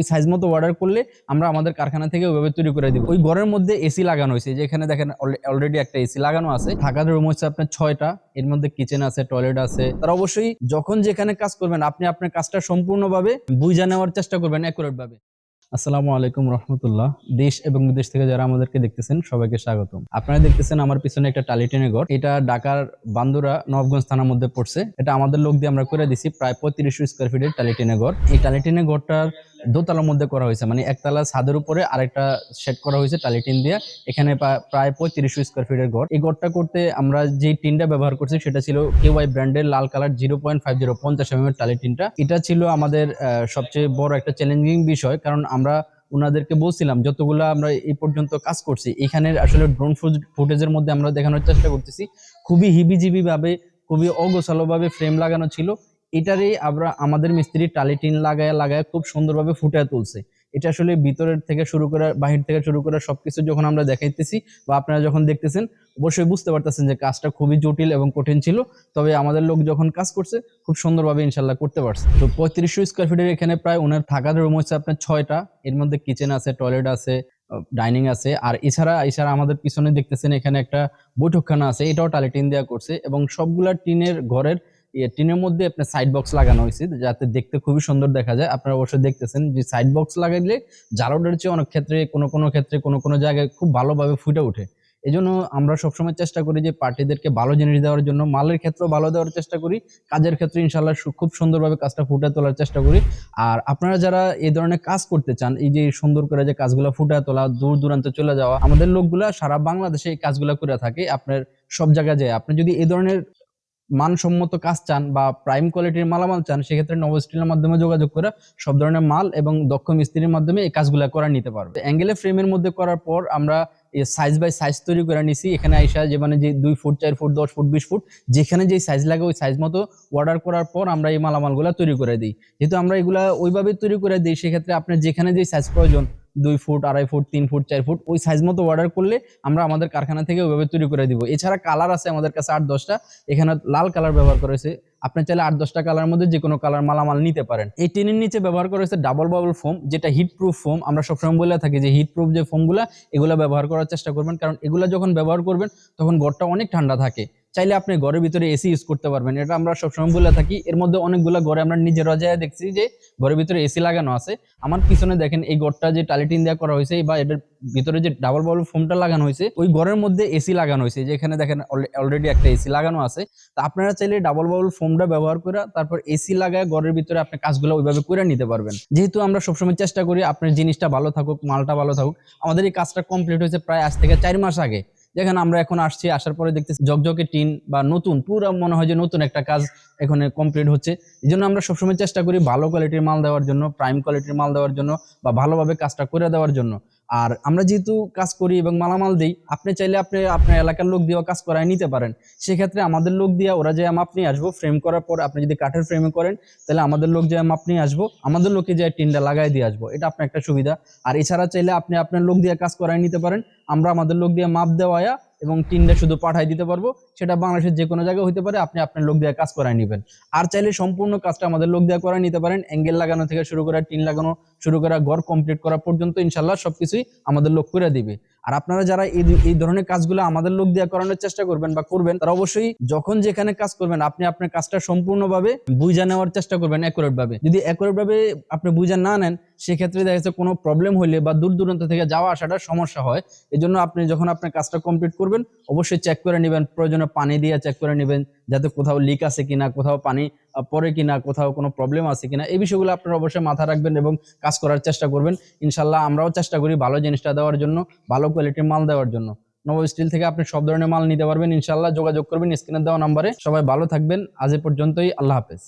ওই সাইজ মতো অর্ডার করলে আমরা আমাদের কারখানা থেকে ওইভাবে তৈরি করে দিব। ওই ঘরের মধ্যে এসি লাগানো হয়েছে, যেখানে দেখেন অলরেডি একটা এসি লাগানো আছে। থাকার রুম হচ্ছে আপনার ছয়টা, এর মধ্যে কিচেন আছে টয়লেট আছে। তার অবশ্যই যখন যেখানে কাজ করবেন, আপনি আপনার কাজটা সম্পূর্ণভাবে বুঝা নেওয়ার চেষ্টা করবেন অ্যাকুরেট ভাবে। আসসালামু আলাইকুম রহমতুল্লাহ। দেশ এবং বিদেশ থেকে যারা আমাদেরকে দেখতেছেন, সবাইকে স্বাগতম। আপনারা দেখতেছেন আমার পিছনে একটা টালিটেনে ঘর। এটা ঢাকার বান্দুরা নবগঞ্জ থানার মধ্যে পড়ছে। এটা আমাদের লোক দিয়ে আমরা করে দিছি, প্রায় পঁয়ত্রিশশো স্কোয়ার ফিটের টালিটেনে ঘর। এই টালিটেনে ঘরটার দোতলার মধ্যে করা হয়েছে। মানে একতলা ছাদের উপরে আরেকটা সেট করা হয়েছে টালিটিন দিয়ে। এখানে প্রা- প্রায় পঁয়ত্রিশশো স্কোয়ার ফিটের ঘর। এই ঘরটা করতে আমরা যে টিনটা ব্যবহার করছি সেটা ছিল কেওয়াই ব্র্যান্ডের লাল colour zero point five zero পঞ্চাশ এম এর টালিটিনটা এটা ছিল আমাদের সবচেয়ে বড় একটা চ্যালেঞ্জিং বিষয় কারণ আমরা ওনাদেরকে বলছিলাম, যতগুলো আমরা এই পর্যন্ত কাজ করছি, এখানের আসলে ড্রোন ফুটেজের মধ্যে আমরা দেখানোর চেষ্টা করতেছি। খুবই হিবিজিবি ভাবে, খুবই অগোছালো ভাবে ফ্রেম লাগানো ছিল। এটারই আমরা আমাদের মিস্ত্রি টালিটিন লাগায় লাগায় খুব সুন্দরভাবে ফুটিয়ে তুলছে। এটা আসলে ভিতরের থেকে শুরু করে, বাহির থেকে শুরু করে সবকিছু যখন আমরা দেখাইতেছি বা আপনারা যখন দেখতেছেন, অবশ্যই বুঝতে পারতেছেন যে কাজটা খুবই জটিল এবং কঠিন ছিল। তবে আমাদের লোক যখন কাজ করছে, খুব সুন্দরভাবে ইনশাল্লাহ করতে পারছে। তো পঁয়ত্রিশশো স্কোয়ার ফিটের এখানে প্রায় ওনার থাকার রুম হচ্ছে আপনার ছয়টা। এর মধ্যে কিচেন আছে টয়লেট আছে ডাইনিং আছে। আর এছাড়া এছাড়া আমাদের পিছনে দেখতেছেন এখানে একটা বৈঠকখানা আছে। এটাও টালি টিন দেওয়া করছে এবং সবগুলা টিনের ঘরের টিনের মধ্যে আপনার সাইড বক্স লাগানো হয়েছে, যাতে দেখতে খুবই সুন্দর দেখা যায়। আপনারা অবশ্যই দেখতেছেন যে সাইড বক্স লাগাইলে জারোডের চেয়ে অনেক ক্ষেত্রে, কোনো কোনো ক্ষেত্রে, কোনো কোনো জায়গায় খুব ভালোভাবে ফুটে ওঠে। এই জন্য আমরা সবসময় চেষ্টা করি যে পার্টিদেরকে ভালো জিনিস দেওয়ার জন্য, মালের ক্ষেত্রেও ভালো দেওয়ার চেষ্টা করি, কাজের ক্ষেত্রে ইনশাল্লাহ খুব সুন্দরভাবে কাজটা ফুটে তোলার চেষ্টা করি। আর আপনারা যারা এই ধরনের কাজ করতে চান, এই যে সুন্দর করে যে কাজগুলো ফুটে তোলা, দূর দূরান্তে চলে যাওয়া, আমাদের লোকগুলা সারা বাংলাদেশে এই কাজগুলো করে থাকে। আপনার সব জায়গায় যায়। আপনি যদি এই ধরনের মানসম্মত কাজ চান বা প্রাইম কোয়ালিটির মালামাল চান, সেক্ষেত্রে নব স্টিলের মাধ্যমে যোগাযোগ করে সব ধরনের মাল এবং দক্ষ মিস্ত্রির মাধ্যমে এই কাজগুলো করা নিতে পারবে। অ্যাঙ্গেলে ফ্রেমের মধ্যে করার পর আমরা সাইজ বাই সাইজ তৈরি করে নিছি। এখানে আইসা যে মানে যে দুই ফুট, চার ফুট, দশ ফুট, বিশ ফুট, যেখানে যে সাইজ লাগে ওই সাইজ মতো অর্ডার করার পর আমরা এই মালামালগুলো তৈরি করে দিই। যেহেতু আমরা এগুলা ওইভাবে তৈরি করে দিই, সেক্ষেত্রে আপনার যেখানে যে সাইজ প্রয়োজন দুই ফুট, আড়াই ফুট, তিন ফুট, চার ফুট, ওই সাইজ মতো অর্ডার করলে আমরা আমাদের কারখানা থেকে ওইভাবে তৈরি করে দিব। এছাড়া কালার আছে আমাদের কাছে আট দশটা, এখানে লাল কালার ব্যবহার করেছে আপনি চাইলে আট দশটা কালার মধ্যে যে কোনো কালার মালামাল নিতে পারেন। এই টেনের নিচে ব্যবহার করেছে ডাবল বাবল ফোম যেটা হিট প্রুফ ফোম আমরা সবসময় বলে থাকি যে হিট প্রুফ যে ফোমগুলা এগুলো ব্যবহার করার চেষ্টা করবেন। কারণ এগুলো যখন ব্যবহার করবেন, তখন ঘরটা অনেক ঠান্ডা থাকে। চাইলে আপনি ঘরের ভিতরে এসি ইউজ করতে পারবেন। এটা আমরা সবসময় বলে থাকি। এর মধ্যে অনেকগুলো ঘরে আমরা নিজের রজায় দেখছি যে ঘরের ভিতরে এসি লাগানো আছে। আমার পিছনে দেখেন এই ঘরটা যে টালিটিন দেওয়া করা হয়েছে বা এটার ভিতরে যে ডাবল বাবল ফোমটা লাগানো হয়েছে, ওই ঘরের মধ্যে এসি লাগানো হয়েছে, যেখানে দেখেন অলরেডি একটা এসি লাগানো আছে। তা আপনারা চাইলে ডাবল বাবল ফোমটা ব্যবহার করে তারপর এসি লাগায় ঘরের ভিতরে আপনি কাজগুলো ওইভাবে করে নিতে পারবেন। যেহেতু আমরা সবসময় চেষ্টা করি আপনার জিনিসটা ভালো থাকুক, মালটা ভালো থাকুক, আমাদের এই কাজটা কমপ্লিট হয়েছে প্রায় আজ থেকে চার মাস আগে। যেখানে আমরা এখন আসছি, আসার পরে দেখতেছি জকজকে টিন বা নতুন, পুরো মনে হয় যে নতুন একটা কাজ এখানে কমপ্লিট হচ্ছে। এই জন্য আমরা সবসময় চেষ্টা করি ভালো কোয়ালিটির মাল দেওয়ার জন্য প্রাইম কোয়ালিটির মাল দেওয়ার জন্য বা ভালোভাবে কাজটা করে দেওয়ার জন্য। আর আমরা যেহেতু কাজ করি এবং মালামাল দিই, আপনি চাইলে আপনি আপনার এলাকার লোক দিয়েও কাজ করায় নিতে পারেন। সেক্ষেত্রে আমাদের লোক দিয়ে ওরা যে মাপ নিয়ে আসব ফ্রেম করার পর আপনি যদি কাঠের ফ্রেমে করেন, তাহলে আমাদের লোক যে মাপ নিয়ে আসব, আমাদের লোকে যে টিনটা লাগাই দিয়ে আসব, এটা আপনার একটা সুবিধা। আর এছাড়া চাইলে আপনি আপনার লোক দিয়ে কাজ করায় নিতে পারেন। আমরা আমাদের লোক দিয়ে মাপ দেওয়া এবং টিনটা শুধু পাঠাই দিতে পারব, সেটা বাংলাদেশের যে কোনো জায়গায় হতে পারে, আপনি আপনার লোক দিয়ে কাজ করায় নেবেন। আর চাইলে সম্পূর্ণ কাজটা আমাদের লোক দেওয়া করায় নিতে পারেন। অ্যাঙ্গেল লাগানো থেকে শুরু করে টিন লাগানো, শুরু করা ঘর কমপ্লিট করা পর্যন্ত ইনশাল্লাহ সবকিছুই আমাদের লোক করে দিবে। আর আপনারা যারা এই ধরনের কাজগুলো আমাদের লোক দিয়ে করানোর চেষ্টা করবেন বা করবেন, তারা অবশ্যই যখন যেখানে কাজ করবেন, আপনি আপনার কাজটা সম্পূর্ণভাবে বুঝা নেওয়ার চেষ্টা করবেন অ্যাকুরেট ভাবে যদি অ্যাকুরেট ভাবে আপনি বুঝা না নেন, সেক্ষেত্রে দেখা যাচ্ছে কোনো প্রবলেম হইলে বা দূর দূরান্ত থেকে যাওয়া আসাটা সমস্যা হয়। এই জন্য আপনি যখন আপনার কাজটা কমপ্লিট করবেন, অবশ্যই চেক করে নেবেন, প্রয়োজনে পানি দিয়ে চেক করে নেবেন, যাতে কোথাও লিক আছে কিনা, কোথাও পানি পরে কিনা, কোথাও কোনো প্রবলেম আছে কিনা, এই বিষয়গুলো আপনারা অবশ্যই মাথা রাখবেন এবং কাজ করার চেষ্টা করবেন। ইনশাল্লাহ আমরাও চেষ্টা করি ভালো জিনিসটা দেওয়ার জন্য, ভালো কোয়ালিটির মাল দেওয়ার জন্য। নব স্টিল থেকে আপনি সব ধরনের মাল নিতে পারবেন ইনশাল্লাহ যোগাযোগ করবেন স্ক্রিনে দেওয়া নাম্বারে। সবাই ভালো থাকবেন, আজ এ পর্যন্তই, আল্লাহ হাফেজ।